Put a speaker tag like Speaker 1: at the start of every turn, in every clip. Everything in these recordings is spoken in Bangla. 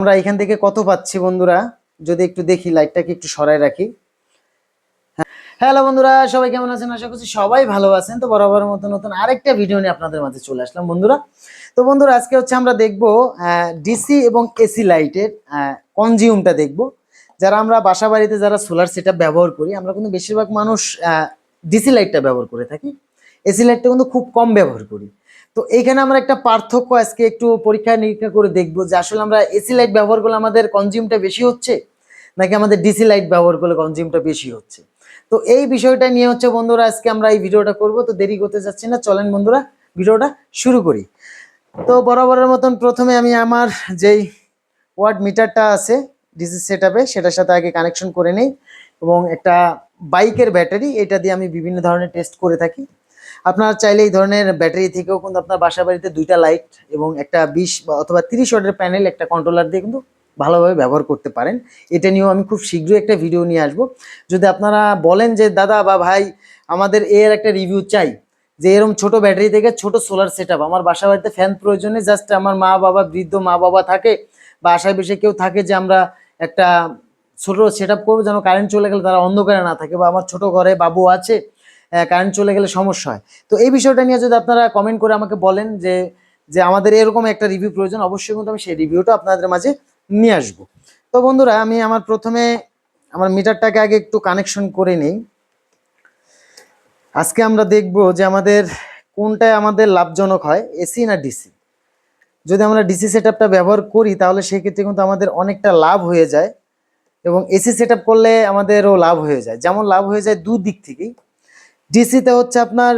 Speaker 1: আমরা এখান থেকে কত পাচ্ছি বন্ধুরা? যদি একটু দেখি, লাইটটাকে একটু সরায় রাখি। হ্যালো বন্ধুরা, সবাই কেমন আছেন? আশা করছি সবাই ভালো আছেন। তো বরাবর মতো নতুন আরেকটা ভিডিও নিয়ে আপনাদের মাঝে চলে আসলাম বন্ধুরা। তো বন্ধুরা, আজকে হচ্ছে আমরা দেখব ডিসি এবং এসি লাইটের কনজিউমটা দেখব। যারা আমরা বাসা বাড়িতে যারা সোলার সেটআপ ব্যবহার করি, আমরা কিন্তু বেশিরভাগ মানুষ ডিসি লাইটটা ব্যবহার করে থাকি। এসি লাইটটা কিন্তু খুব কম ব্যবহার করি। তো এইখানে আমরা একটা পার্থক্য আজকে একটু পরীক্ষা নিরীক্ষা করে দেখব যে আসলে আমরা এসি লাইট ব্যবহার করলে আমাদের কনজিউমটা বেশি হচ্ছে, নাকি আমাদের ডিসি লাইট ব্যবহার করলে কনজিউমটা বেশি হচ্ছে? তো এই বিষয়টা নিয়ে হচ্ছে বন্ধুরা আজকে আমরা এই ভিডিওটা করব, তো দেরি করতে যাচ্ছি না, চলেন বন্ধুরা ভিডিওটা শুরু করি। তো বরাবরের মতন প্রথমে আমি আমার যেই ওয়ার্ড মিটারটা আছে ডিসি সেট সেটার সাথে আগে কানেকশন করে নেই, এবং একটা বাইকের ব্যাটারি, এটা দিয়ে আমি বিভিন্ন ধরনের টেস্ট করে থাকি। আপনারা চাইলে এই ধরনের ব্যাটারি থেকেও কিন্তু আপনার বাসা বাড়িতে দুইটা লাইট এবং একটা বিশ অথবা তিরিশ ওয়াটের প্যানেল, একটা কন্ট্রোলার দিয়ে কিন্তু ভালোভাবে ব্যবহার করতে পারেন। এটা নিয়েও আমি খুব শীঘ্রই একটা ভিডিও নিয়ে আসব। যদি আপনারা বলেন যে, দাদা বা ভাই, আমাদের এর একটা রিভিউ চাই, যে এরকম ছোট ব্যাটারি থেকে ছোট সোলার সেট আমার বাসা বাড়িতে ফ্যান প্রয়োজনে জাস্ট আমার মা বাবা, বৃদ্ধ মা বাবা থাকে বা আশায় বেশি কেউ থাকে যে, আমরা একটা ছোট সেট আপ করব যেন কারেন্ট চলে গেলে তারা অন্ধকারে না থাকে বা আমার ছোট ঘরে বাবু আছে কারেন্ট চলে গেলে সমস্যা হয়। তো এই বিষয়টা নিয়ে যদি আপনারা কমেন্ট করে আমাকে বলেন যে যে আমাদের এরকম একটা রিভিউ প্রয়োজন, অবশ্যই কিন্তু আমি সেই রিভিউটা আপনাদের মাঝে নিয়ে আসব। তো বন্ধুরা, আমি আমার প্রথমে আমার মিটারটাকে আগে একটু কানেকশন করে নেই। আজকে আমরা দেখব যে আমাদের কোনটায় আমাদের লাভজনক হয় এসি না ডিসি যদি আমরা ডিসি সেট ব্যবহার করি, তাহলে সেক্ষেত্রে কিন্তু আমাদের অনেকটা লাভ হয়ে যায় এবং এসি সেট করলে আমাদেরও লাভ হয়ে যায়। যেমন লাভ হয়ে যায় দু দিক থেকেই। ডিসিতে হচ্ছে আপনার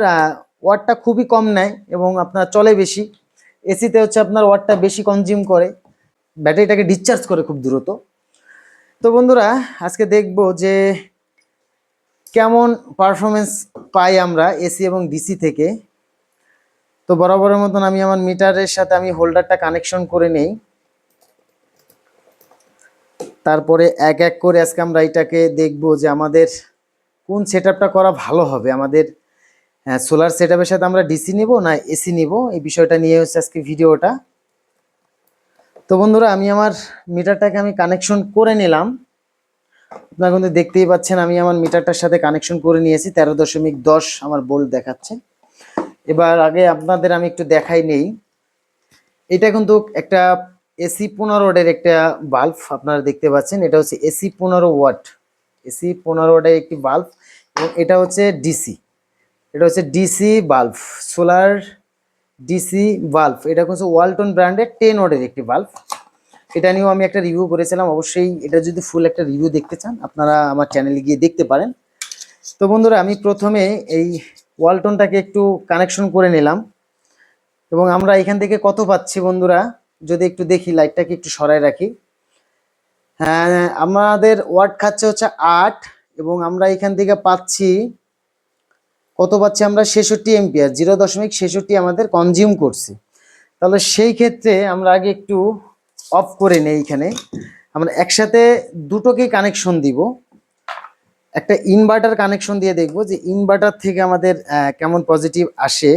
Speaker 1: ওয়াটটা খুবই কম নেয় এবং আপনার চলে বেশি। এসিতে হচ্ছে আপনার ওয়াটটা বেশি কনজিউম করে। ব্যাটারিটাকে ডিসচার্জ করে খুব দ্রুত। তো বন্ধুরা, আজকে দেখব যে কেমন পারফরমেন্স পাই আমরা এসি এবং ডিসি থেকে। তো বরাবরের মতন আমি আমার মিটারের সাথে আমি হোল্ডারটা কানেকশন করে নেই। তারপরে এক এক করে আজকে আমরা এটাকে দেখব যে আমাদের কোন সেট করা ভালো হবে? আমাদের সোলার সেট সাথে আমরা ডিসি নিব না এসি নিব? এই বিষয়টা নিয়ে হচ্ছে আজকে ভিডিওটা। তো বন্ধুরা, আমি আমার মিটারটাকে আমি কানেকশন করে নিলাম। আপনারা কিন্তু দেখতেই পাচ্ছেন, আমি আমার মিটারটার সাথে কানেকশন করে নিয়েছি। তেরো দশমিক দশ আমার বোল্ট দেখাচ্ছে। এবার আগে আপনাদের আমি একটু দেখাই নেই। এটা কিন্তু একটা এসি পনেরো ওয়াটের একটা বাল্ব আপনারা দেখতে পাচ্ছেন। এটা হচ্ছে এসি পনেরো ওয়াট। এসি পনেরো ওয়াটের একটি বাল্ব এবং এটা হচ্ছে ডিসি। এটা হচ্ছে DC bulb, solar DC bulb. এটা হচ্ছে ওয়ালটন ব্র্যান্ডের টেন ওয়ার্ডের একটি বাল্ব। এটা নিয়েও আমি একটা রিভিউ করেছিলাম, অবশ্যই এটা যদি ফুল একটা রিভিউ দেখতে চান, আপনারা আমার চ্যানেলে গিয়ে দেখতে পারেন। তো বন্ধুরা, আমি প্রথমে এই ওয়ালটনটাকে একটু কানেকশন করে নিলাম এবং আমরা এখান থেকে কত পাচ্ছি বন্ধুরা? যদি একটু দেখি লাইটটাকে একটু সরাই রাখি। আমাদের ওয়ার্ড খাচ্ছে হচ্ছে আট এবং আমরা এখান থেকে পাচ্ছি, কত পাচ্ছি আমরা? ছেষট্টি এমপিআর জিরো দশমিক ছেষট্টি আমাদের কনজিউম করছি। তাহলে সেই ক্ষেত্রে আমরা আগে একটু অফ করে নেই এখানে। আমরা একসাথে দুটোকেই কানেকশন দিব। একটা ইনভার্টার কানেকশন দিয়ে দেখব যে ইনভার্টার থেকে আমাদের কেমন পজিটিভ আসে।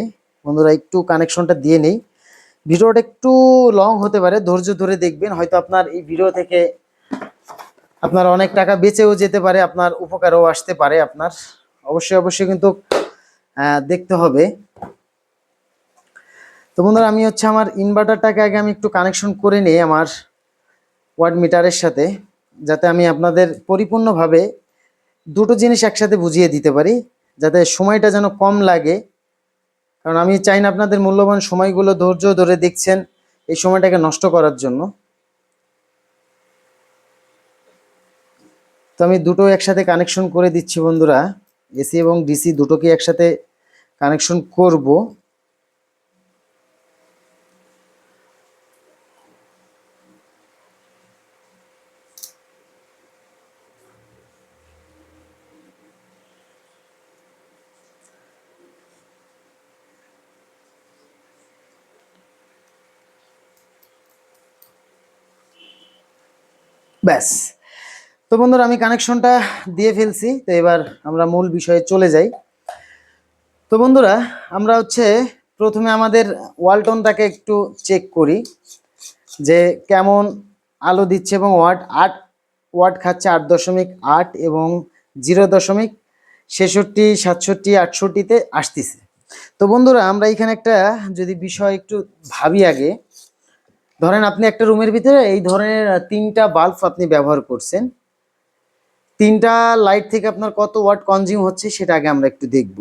Speaker 1: বন্ধুরা, একটু কানেকশনটা দিয়ে নেই। ভিডিওটা একটু লং হতে পারে, ধৈর্য ধরে দেখবেন। হয়তো আপনার এই ভিডিও থেকে আপনার অনেক টাকা বেঁচেও যেতে পারে, আপনার উপকারও আসতে পারে আপনার। অবশ্যই অবশ্যই কিন্তু দেখতে হবে। তো বন্ধুরা, আমি হচ্ছে আমার ইনভার্টারটাকে আগে আমি একটু কানেকশন করে নিই আমার ওয়ার্ড মিটারের সাথে, যাতে আমি আপনাদের পরিপূর্ণভাবে দুটো জিনিস একসাথে বুঝিয়ে দিতে পারি, যাতে সময়টা যেন কম লাগে। কারণ আমি চাই না আপনাদের মূল্যবান সময়গুলো ধৈর্য ধরে দেখছেন এই সময়টাকে নষ্ট করার জন্য। তো আমি দুটো একসাথে কানেকশন করে দিচ্ছি বন্ধুরা। এসি এবং ডিসি দুটোকে একসাথে কানেকশন করব। ব্যাস। তো বন্ধুরা, আমি কানেকশনটা দিয়ে ফেলছি, তো এবার আমরা মূল বিষয়ে চলে যাই। তো বন্ধুরা, আমরা হচ্ছে প্রথমে আমাদের ওয়ালটনটাকে একটু চেক করি, যে কেমন আলো দিচ্ছে এবং ওয়াট, আট ওয়াট খাচ্ছে আট দশমিক আট এবং জিরো দশমিক ছেষট্টি, সাতষট্টি, আটষট্টিতে আসতেছে। তো বন্ধুরা, আমরা এখানে একটা যদি বিষয় একটু ভাবি আগে, ধরেন আপনি একটা রুমের ভিতরে এই ধরনের তিনটা বাল্ব আপনি ব্যবহার করছেন তিনটা লাইট থেকে আপনার কত ওয়াট কনজিউম হচ্ছে সেটা আগে আমরা একটু দেখব।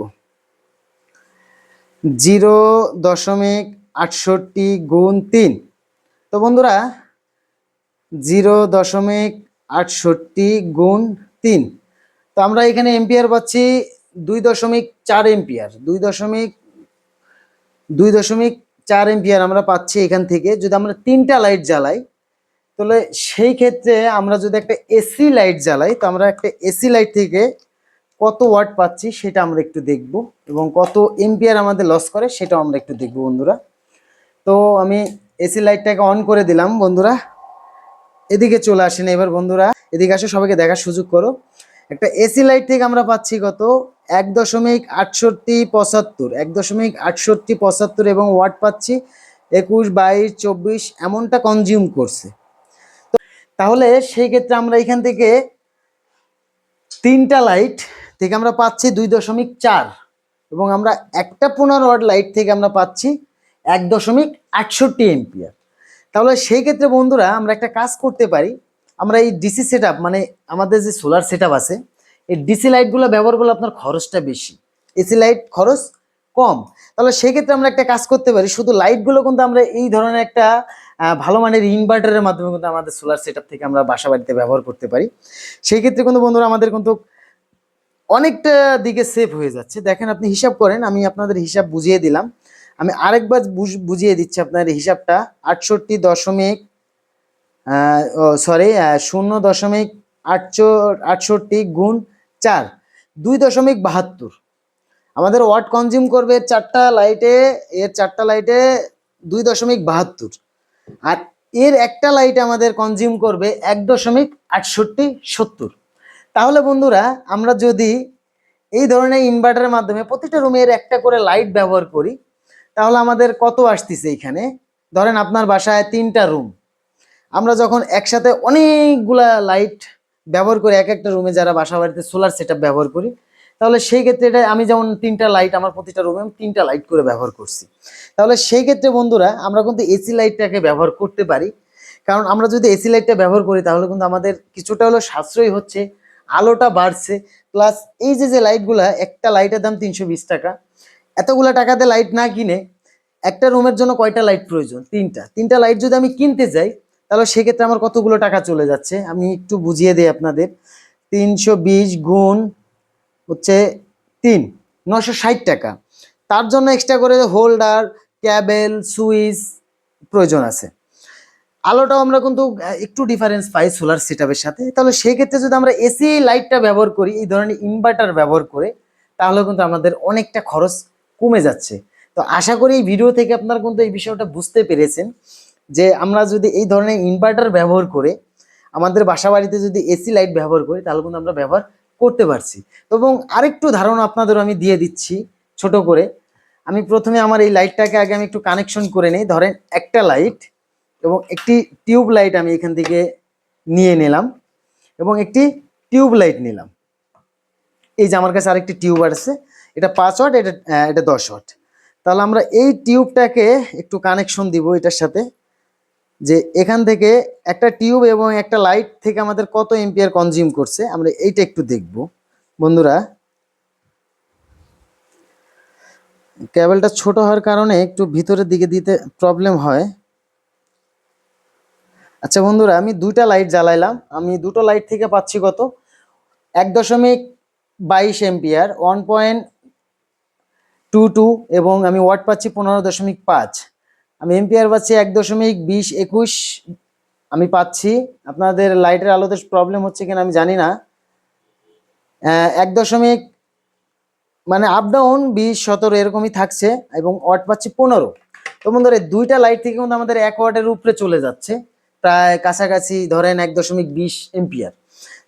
Speaker 1: জিরো দশমিক আটষট্টি গুণ তিন। তো বন্ধুরা, জিরো দশমিক আটষট্টি গুণ তিন। তো আমরা এখানে এম্পিয়ার পাচ্ছি দুই দশমিক চার এম্পিয়ার দুই দশমিক দুই দশমিক চার এম্পিয়ার আমরা পাচ্ছি এখান থেকে। যদি আমরা তিনটা লাইট জ্বালাই তাহলে সেই ক্ষেত্রে আমরা যদি একটা এসি লাইট জ্বালাই, তো আমরা একটা এসি লাইট থেকে কত ওয়াট পাচ্ছি সেটা আমরা একটু দেখব এবং কত এম্পিয়ার আমাদের লস করে সেটাও আমরা একটু দেখব বন্ধুরা। তো আমি এসি লাইটটাকে অন করে দিলাম বন্ধুরা। এদিকে চলে আসেন এবার বন্ধুরা। এদিকে আসো, সবাইকে দেখার সুযোগ করো। একটা এসি লাইট থেকে আমরা পাচ্ছি কত? এক দশমিক আটষট্টি পঁচাত্তর। এক দশমিক আটষট্টি পঁচাত্তর এবং ওয়াট পাচ্ছি একুশ বাইশ চব্বিশ, এমনটা কনজিউম করছে। তাহলে সেই ক্ষেত্রে আমরা এখান থেকে তিনটা লাইট থেকে আমরা পাচ্ছি দুই দশমিক চার এবং আমরা একটা পনেরো ওয়াট লাইট থেকে আমরা পাচ্ছি এক দশমিক আটষট্টি এম্পিয়ার তাহলে সেই ক্ষেত্রে বন্ধুরা আমরা একটা কাজ করতে পারি। আমরা এই ডিসি সেট মানে আমাদের যে সোলার সেট আছে, এই ডিসি লাইটগুলো ব্যবহার করলে আপনার খরচটা বেশি। এসি লাইট খরচ কম। তাহলে সেই ক্ষেত্রে আমরা একটা কাজ করতে পারি। শুধু লাইটগুলো কিন্তু আমরা এই ধরনের একটা ভালো মানের ইনভার্টারের মাধ্যমে কিন্তু আমাদের সোলার সেট থেকে আমরা বাসা বাড়িতে ব্যবহার করতে পারি। সেই ক্ষেত্রে কিন্তু বন্ধুরা, আমাদের কিন্তু অনেকটা দিকে সেভ হয়ে যাচ্ছে। দেখেন আপনি হিসাব করেন, আমি আপনাদের হিসাব বুঝিয়ে দিলাম। আমি আরেকবার বুঝ- বুঝিয়ে দিচ্ছি আপনার হিসাবটা। আটষট্টি দশমিক সরি শূন্য দশমিক আটষট্টি গুণ চার, দুই দশমিক বাহাত্তর। আমাদের ওয়াট কনজিউম করবে চারটা লাইটে এর চারটা লাইটে দুই দশমিক বাহাত্তর। আর এর একটা লাইট আমাদের কনজিউম করবে এক দশমিক আটষট্টি সত্তর। তাহলে বন্ধুরা, আমরা যদি এই ধরনের ইনভার্টারের মাধ্যমে প্রতিটা রুমের একটা করে লাইট ব্যবহার করি, তাহলে আমাদের কত আসতেছে এখানে? ধরেন আপনার বাসায় তিনটা রুম আমরা যখন একসাথে অনেকগুলা লাইট ব্যবহার করি, এক একটা রুমে যারা বাসা বাড়িতে সোলার সেট ব্যবহার করি তাহলে সেই ক্ষেত্রে এটা আমি যেমন তিনটা লাইট আমার প্রতিটা রুমে আমি তিনটা লাইট করে ব্যবহার করছি। তাহলে সেই ক্ষেত্রে বন্ধুরা, আমরা কিন্তু এসি লাইটটাকে ব্যবহার করতে পারি। কারণ আমরা যদি এসি লাইটটা ব্যবহার করি, তাহলে কিন্তু আমাদের কিছুটা হলো সাশ্রয় হচ্ছে, আলোটা বাড়ছে। প্লাস এই যে যে লাইটগুলা একটা লাইটের দাম তিনশো বিশ টাকা। এতগুলা টাকাতে লাইট না কিনে একটা রুমের জন্য কয়টা লাইট প্রয়োজন? তিনটা। তিনটা লাইট যদি আমি কিনতে যাই, তাহলে সেক্ষেত্রে আমার কতগুলো টাকা চলে যাচ্ছে? আমি একটু বুঝিয়ে দিই আপনাদের। তিনশো বিশ গুণ হচ্ছে তিন নশো ষাট টাকা। তার জন্য এক্সট্রা করে হোল্ডার ক্যাবেল সুইচ প্রয়োজন আছে। আলোটাও আমরা কিন্তু একটু ডিফারেন্স পাই সোলার সেটআপের সাথে। তাহলে সেই ক্ষেত্রে যদি আমরা এসি লাইটটা ব্যবহার করি, এই ধরনের ইনভার্টার ব্যবহার করে, তাহলে কিন্তু আমাদের অনেকটা খরচ কমে যাচ্ছে। তো আশা করি এই ভিডিও থেকে আপনারা কিন্তু এই বিষয়টা বুঝতে পেরেছেন যে আমরা যদি এই ধরনের ইনভার্টার ব্যবহার করে, আমাদের বাসা বাড়িতে যদি এসি লাইট ব্যবহার করি, তাহলে কিন্তু আমরা ব্যবহার করতে পারছি। এবং আরেকটু ধারণা আপনাদের আমি দিয়ে দিচ্ছি ছোট করে। আমি প্রথমে আমার এই লাইটটাকে আগে আমি একটু কানেকশন করে নিই। ধরেন একটা লাইট এবং একটি টিউব লাইট আমি এখান থেকে নিয়ে নিলাম এবং একটি টিউব লাইট নিলাম। এই যে আমার কাছে আরেকটি টিউব আছে, এটা পাঁচ ওয়াট, এটা এটা দশ ওয়াট। তাহলে আমরা এই টিউবটাকে একটু কানেকশন দিব এটার সাথে। যে এখান থেকে একটা টিউব এবং একটা লাইট থেকে আমাদের কত এম্পিয়ার কনজিউম করছে, আমরা এইটা একটু দেখব। বন্ধুরা, কেবলটা ছোট হওয়ার কারণে একটু ভিতরের দিকে দিতে প্রবলেম হয়। আচ্ছা বন্ধুরা, আমি দুইটা লাইট জ্বালাইলাম। আমি দুটো লাইট থেকে পাচ্ছি কত? এক দশমিক বাইশ ampere one point two two এবং আমি ওয়াট পাচ্ছি পনেরো দশমিক পাঁচ। আমি এম্পিয়ার পাচ্ছি এক দশমিক বিশ একুশ, আমি পাচ্ছি। আপনাদের লাইটের আলোতে প্রবলেম হচ্ছে কিনা আমি জানি না। এক দশমিক মানে আপ ডাউন বিশ সতেরো এরকমই থাকছে এবং ওয়াট পাচ্ছি পনেরো। তো বন্ধুরা দুইটা লাইট থেকে কিন্তু আমাদের এক ওয়াটের উপরে চলে যাচ্ছে, প্রায় কাছাকাছি ধরেন এক দশমিক বিশ এম্পিয়ার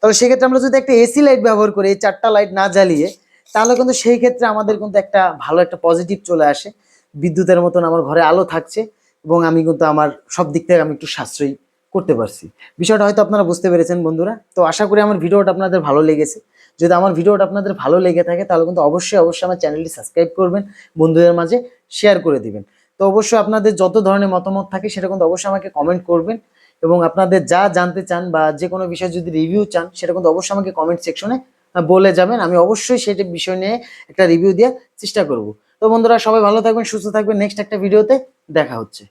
Speaker 1: তবে সেক্ষেত্রে আমরা যদি একটা এসি লাইট ব্যবহার করি, এই চারটা লাইট না জ্বালিয়ে, তাহলে কিন্তু সেই ক্ষেত্রে আমাদের কিন্তু একটা ভালো একটা পজিটিভ চলে আসে। বিদ্যুতের মতন আমার ঘরে আলো থাকছে এবং আমি কিন্তু আমার সব দিক থেকে আমি একটু সাশ্রয়ী করতে পারছি। বিষয়টা হয়তো আপনারা বুঝতে পেরেছেন বন্ধুরা। তো আশা করি আমার ভিডিওটা আপনাদের ভালো লেগেছে। যদি আমার ভিডিওটা আপনাদের ভালো লেগে থাকে তাহলে কিন্তু অবশ্যই অবশ্যই আমার চ্যানেলটি সাবস্ক্রাইব করবেন, বন্ধুদের মাঝে শেয়ার করে দিবেন। তো অবশ্যই আপনাদের যত ধরনের মতামত থাকে সেটা কিন্তু অবশ্যই আমাকে কমেন্ট করবেন এবং আপনাদের যা জানতে চান বা যে কোনো বিষয়ে যদি রিভিউ চান সেটা কিন্তু অবশ্যই আমাকে কমেন্ট সেকশনে বলে যাবেন। আমি অবশ্যই সেটা বিষয় নিয়ে একটা রিভিউ দেওয়ার চেষ্টা করব। তো বন্ধুরা সবাই ভালো থাকবেন সুস্থ থাকবেন। নেক্সট একটা ভিডিওতে দেখা হচ্ছে।